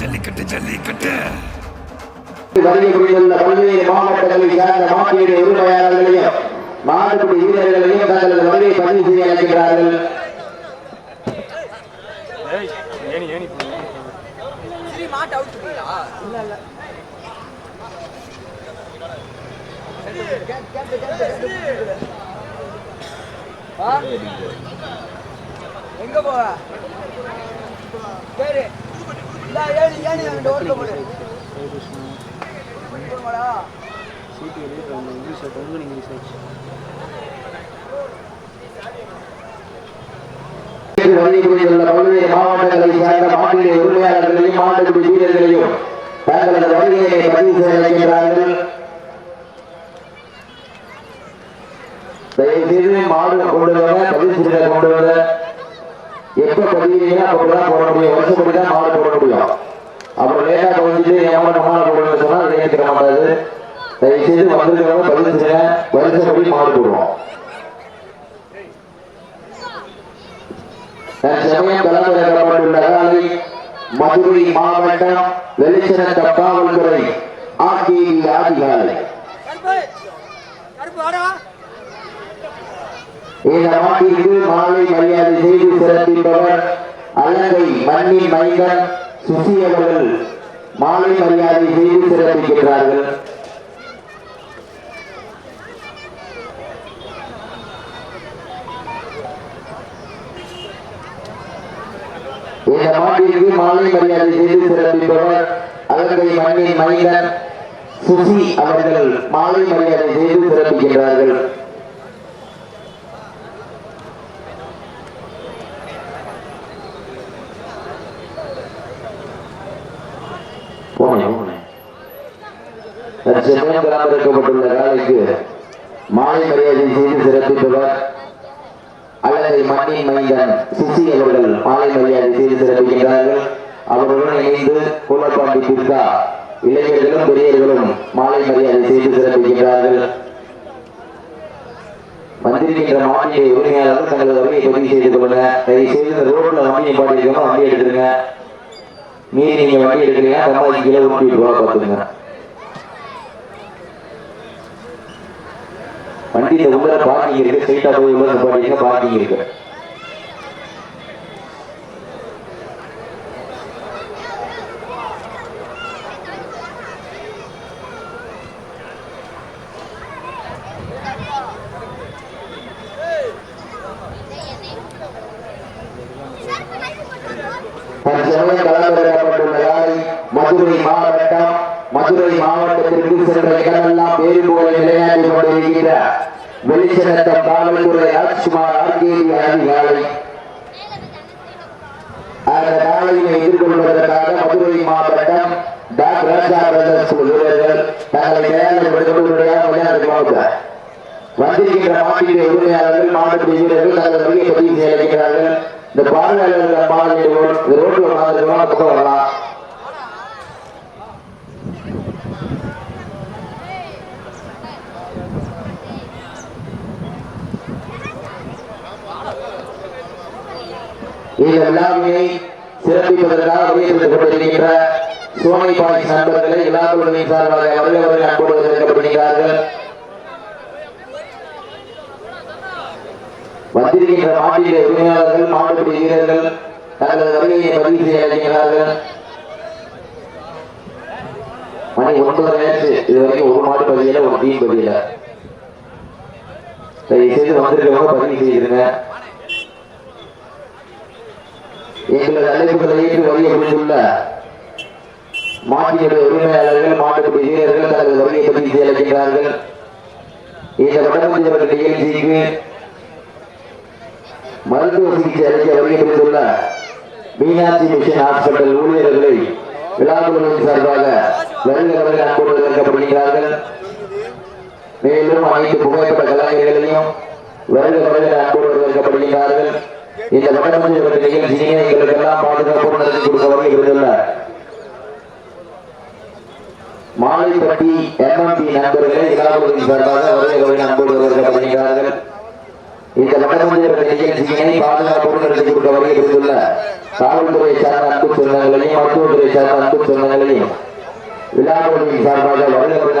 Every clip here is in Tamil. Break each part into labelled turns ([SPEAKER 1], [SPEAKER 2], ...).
[SPEAKER 1] ஜல்லிக்கட்டு ஜல்லிக்கட்டு.
[SPEAKER 2] வருகை புரிந்துள்ள பல்வேறு மாவட்டங்களை சார்ந்த உரிமையாளர்களையும் வீரர்களையும் தங்களது வருகை பதிவு செய்ய அழைக்கிறார்கள்
[SPEAKER 3] இல்ல எங்க சரி அங்க ஓட்ட போடு. போடுமாடா
[SPEAKER 2] வருகை புரிந்துள்ள பல்வேறு மாவட்டங்களை சார்ந்த மாட்டியுடைய உரிமையாளர்களையும் மாடுபிடி வீரர்களையும் தங்களது வருகையை பதிவு செய்ய அழைக்கிறார்கள் தயவு செய்து மாடு கொண்டு வர பதிவு செய்ய கொண்டு வர எப்ப பதிவீங்கன்னா போட முடியும். வருஷப்படி தான் மாடு போட முடியும். அப்புறம் லேட்டா பதிஞ்சுட்டு எவன மாடு போடணும்னு சொன்னா அதை ஏற்றுக்க மாட்டாது தயவு செய்து வந்திருக்கிறவங்க பதிவு வருஷப்படி மாடு போடுவோம். தற்சமயம் களமிறக்கப்பட்டுள்ள காலை மதுரை மாவட்டம் காவல்துறை ஆட்சியை அதிகாலை
[SPEAKER 3] கருப்பு கருப்பு வாடா.
[SPEAKER 2] இந்த நாட்டிற்கு மாலை மரியாதை செய்து சிறப்பிப்பவர் அலங்கை மண்ணின் மைந்தன் சுசி அவர்கள். மாலை மரியாதை செய்து சிறப்பிக்கின்றார்கள். இந்த நாட்டிற்கு மாலை மரியாதை செய்து சிறப்பிப்பவர் அலங்கை மண்ணின் மைந்தன் சுசி அவர்கள். மாலை மரியாதை செய்து சிறப்பிக்கின்றார்கள். போனேன் தற்சமயம் களமிறக்கப்பட்டுள்ள காலைக்கு மாலை மரியாதை செய்து சிறப்பிப்பவர் அல்லது மண்ணின் மைந்தன் சிசி அவர்கள் மாலை மரியாதை செய்து சிறப்பிக்கின்றார்கள். அவர்களுடன் இணைந்து கோலப்பாண்டி பிற்கா இளைஞர்களும் பெரியவர்களும் மாலை மரியாதை செய்து சிறப்பிக்கின்றார்கள். வந்திருக்கின்ற மாநில உரிமையாளர்கள் தங்களது வகையை பதிவு செய்து கொள்ளுங்க தயவு செய்து இந்த ரோட்ல வண்டியை பாட்டிருக்கணும் வண்டி எடுத்துருங்க. மீறி நீங்க வண்டி எடுக்கிறீங்க கம்மாதி கீழே ஊட்டி போக பார்த்துங்க வண்டி இந்த உள்ள பார்க்கிங் இருக்கு ஸ்ட்ரைட்டா போய் உள்ள பாட்டிங்க பார்க்கிங் இருக்கு. தற்சமயம் மதுரை மாவட்டம் மதுரை மாவட்டத்திற்கு சென்ற இடமெல்லாம் பேரு போல விளையாடி கொண்டிருக்கின்ற வெளிச்சநத்தம் காவல்துறை ராஜ்குமார் ஆர்கேடி அதிகாலை. அந்த காலையினை எதிர்கொள்வதற்காக மதுரை மாவட்டம் டாக் ராஜா பிரதர்ஸ் வீரர்கள் தங்களை வந்திருக்கின்ற உரிமையாளர்கள் மாவட்ட வீரர்கள் தங்கள் வழியை பதிவு செய்ய இருக்கிறார்கள் இந்த பார்வையாளர்கள் மாதிரி ரோட்டு மாதிரி பக்கம் வரலாம் இந்த விழாவினை சிறப்பிப்பதற்காக வெளியிட்டுக் கொண்டிருக்கின்ற சோனை பாய் நண்பர்களை விழாக்குழுவின் சார்பாக அவர்கள் அவர்கள் அன்போடு வரவேற்கப்படுகிறார்கள். வந்திருக்கின்ற மாநில உரிமையாளர்கள் மாவட்ட வீரர்கள் தங்களது வருகையை பதிவு செய்ய அழைக்கிறார்கள் மணி ஒன்பது நேரத்து இது வரைக்கும் ஒரு மாடு பதியல ஒரு டீம் பதியல. தயவு செய்து வந்திருக்கிறவங்க பதிவு செய்திருங்க. எங்களது அழைப்புகளை ஏற்று வருகை புரிந்துள்ள மாட்டினுடைய உரிமையாளர்கள் மாட்டுக்குடி வீரர்கள் தங்களது வருகையை பதிவு செய்ய இந்த வடமஞ்சவர்கள் நிகழ்ச்சிக்கு மருத்துவ சிகிச்சை அளிக்க வருகை புரிந்துள்ள மீனாட்சி மிஷன் ஹாஸ்பிட்டல் ஊழியர்களை விழாக்குழுவின் சார்பாக வருகிறவர்கள் அன்போடு வரவேற்கப்படுகிறார்கள் மேலும் அனைத்து புகைப்பட கலைஞர்களையும் வருகிறவர்கள் அன்போடு வரவேற்கப்படுகிறார்கள் இந்த வடமஞ்சவர்கள் நிகழ்ச்சியை எங்களுக்கெல்லாம் பாதுகாப்பு நடத்தி கொடுக்க வருகை மாலைப்பட்டி எம்எம்பி நண்பர்களை விழாக்குழுவின் சார்பாக வருகிறவர்கள் அன்போடு வரவேற்கப்படுகிறார்கள் இந்த வடமந்திர நிகழ்ச்சியினை பாதுகாப்போடு நடத்தி கொடுக்க வருகை காவல்துறை சார்ந்த அன்பு சொந்தங்களையும் மருத்துவத்துறை சார்ந்த அன்பு சொந்தங்களையும் விழாக்குழுவின் சார்பாக வருகிறவர்கள்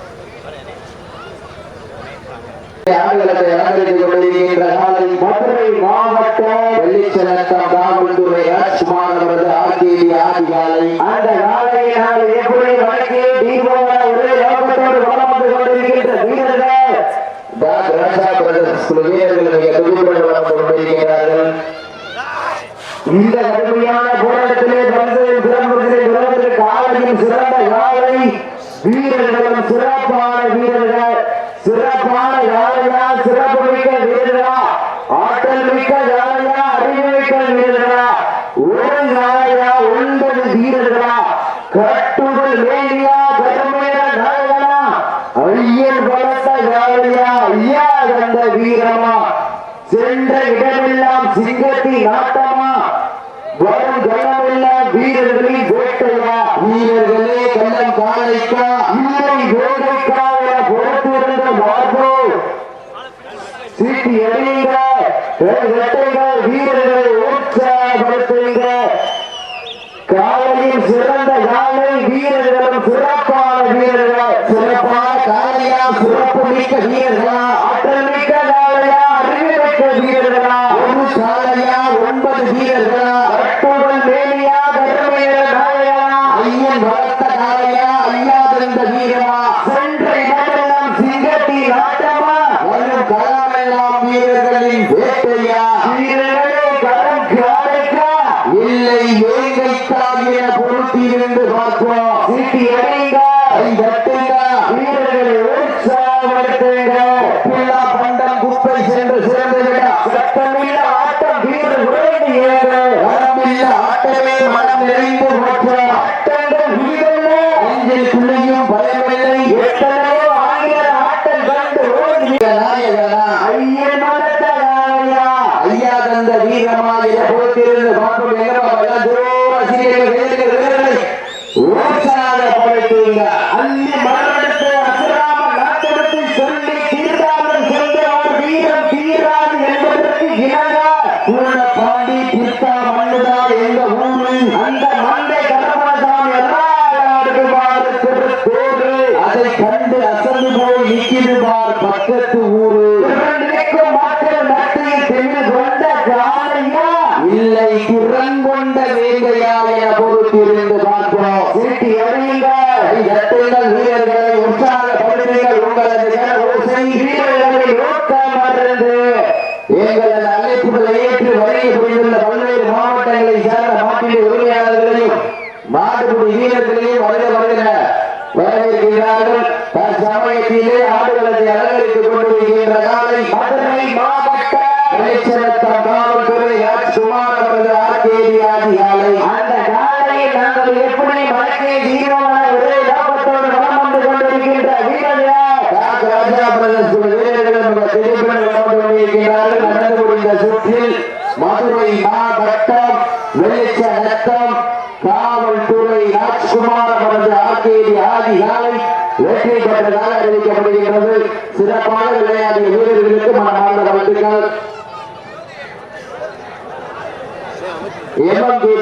[SPEAKER 1] பாத்துக்கோங்க
[SPEAKER 2] ஆண்டுகளத்தை அலங்கரித்துக் கொண்டிருக்கின்ற நாளை மதுரை மாவட்ட வெள்ளிச்சலக்கம் காவல்துறை ராஜ்குமார் அவரது ஆர்டிவி ஆதிகாலை
[SPEAKER 4] அந்த நாளை நாள் எப்படி வழக்கி தீபோட ஒரே நோக்கத்தோடு வளம் வந்து கொண்டிருக்கின்ற வீரர்கள்.
[SPEAKER 2] டாக் ராஜா பிரதர்ஸ் குழு வீரர்கள் மிக துடிப்புடன் வளர்ந்து கொண்டிருக்கிறார்கள்.
[SPEAKER 4] இந்த கடுமையான போராட்டத்திலே பரிசுகளின் சிறப்புகளை உலகத்திற்கு ஆலையும் சிறந்த காலை வீரர்களும் சிறப்பான வீரர்கள் சிறப்பான யாரையா சிறப்பு மிக்க வீரரா ஆற்றல் மிக்க யாரையா அறிவு மிக்க வீரர்களா ஒரு காலையா ஒன்பது வீரர்களா கட்டுதல் வேண்டியா கடுமையான நாயகனா ஐயன் பலத்த யாரையா ஐயா கண்ட வீரமா சென்ற இடமெல்லாம் சிங்கத்தின் நாட்டமா வரும் கணமெல்லாம் வீரர்களின் கோட்டையா
[SPEAKER 2] வீரர்களே கள்ளம் காலைக்கா
[SPEAKER 4] இல்லை வேட்டைக்காக பொறுத்திருந்த சீட்டி எறியுங்க. வீரர்களை உற்சாகப்படுத்துங்க. காலையில் சிறந்த காலை வீரர்களும் சிறப்பான வீரர்கள்? சிறப்பான காலையா? சிறப்பு மிக்க வீரர்களா? ஆற்றல் மிக்க காலையா? அறிவு வீரர்களா? ஒரு காலையா? ஒன்பது வீரர்கள்?
[SPEAKER 2] வீரர்களையும் வருக வரவேற்கிறார்கள். தற்சமயத்திலே ஆடுகளத்தை அலங்கரித்துக் கொண்டிருக்கின்ற காலை
[SPEAKER 4] மதுரை மாவட்ட
[SPEAKER 2] காவல்துறை அவரது ஆர்கேடி அதிகாலை
[SPEAKER 4] அந்த காலையில் நாங்கள் எப்படி மலக்கை தீவிரமான ஒரே லாபத்தோடு வளம் வந்து கொண்டிருக்கின்ற வீரர்கள்
[SPEAKER 2] டாக் ராஜா பிரதர்ஸ் வீரர்களும் மிக திடுப்புடன் நடந்து கொண்டிருக்கிறார்கள் நடந்து முடிந்த சுற்றில் மதுரை மாவட்டம் வெளிச்ச நத்தம் காவல்துறை ராஜ்குமார் அவரது ஆர்கேடி ஆதிகாலை வெற்றி பெற்றதாக அறிவிக்கப்படுகிறது சிறப்பான விளையாடிய வீரர்களுக்கு மனமார்ந்த வாழ்த்துக்கள் எம்எம்பி